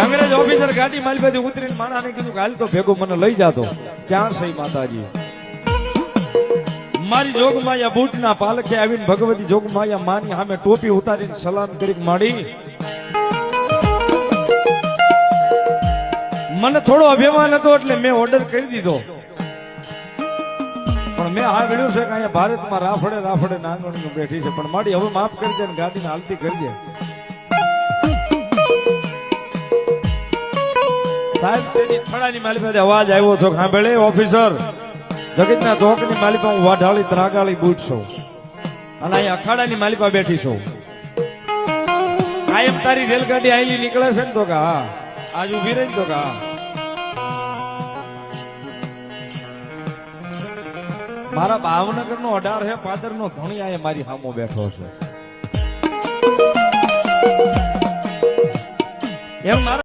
અંગ્રેજ ઓફિસર ગાડી મારી પાસે ઉતરીને માણાને કીધું હાલ તો ભેગો મને લઈ જાતો. ક્યાં સહી માતાજી? મારી જોગમાયા બૂટના પાલખે આવીને ભગવતી જોગમાયા માની સામે ટોપી ઉતારીને સલામ કરી માડી, મને થોડો અભિમાન હતો એટલે મેં ઓર્ડર કરી દીધો. પણ મેં આ ગણ્યું છે કે અહીંયા ભારતમાં રાફડે રાફડે નાંગણીઓ બેઠી છે. પણ માડી, હવે માફ કરી દે ગાડીને હાલતી કરી દે. સાહેબ, તેની થડાની માલિકા અવાજ આવ્યો છો, સાંભળે, ઓફિસર? જગતના ધોકની માલિકા હું વાઢાળી, ત્રાગાળી બૂટ છું. અને અહીં અખાડાની માલિકા બેઠી છું. કાયમ તારી રેલગાડી આયલી નીકળે છે ને તો કે આજ ઊભી રહી તો કે મારા ભાવનગર નો અઢાર હે પાદર નો ધણી આ મારી સામો બેઠો છે. એમ મારા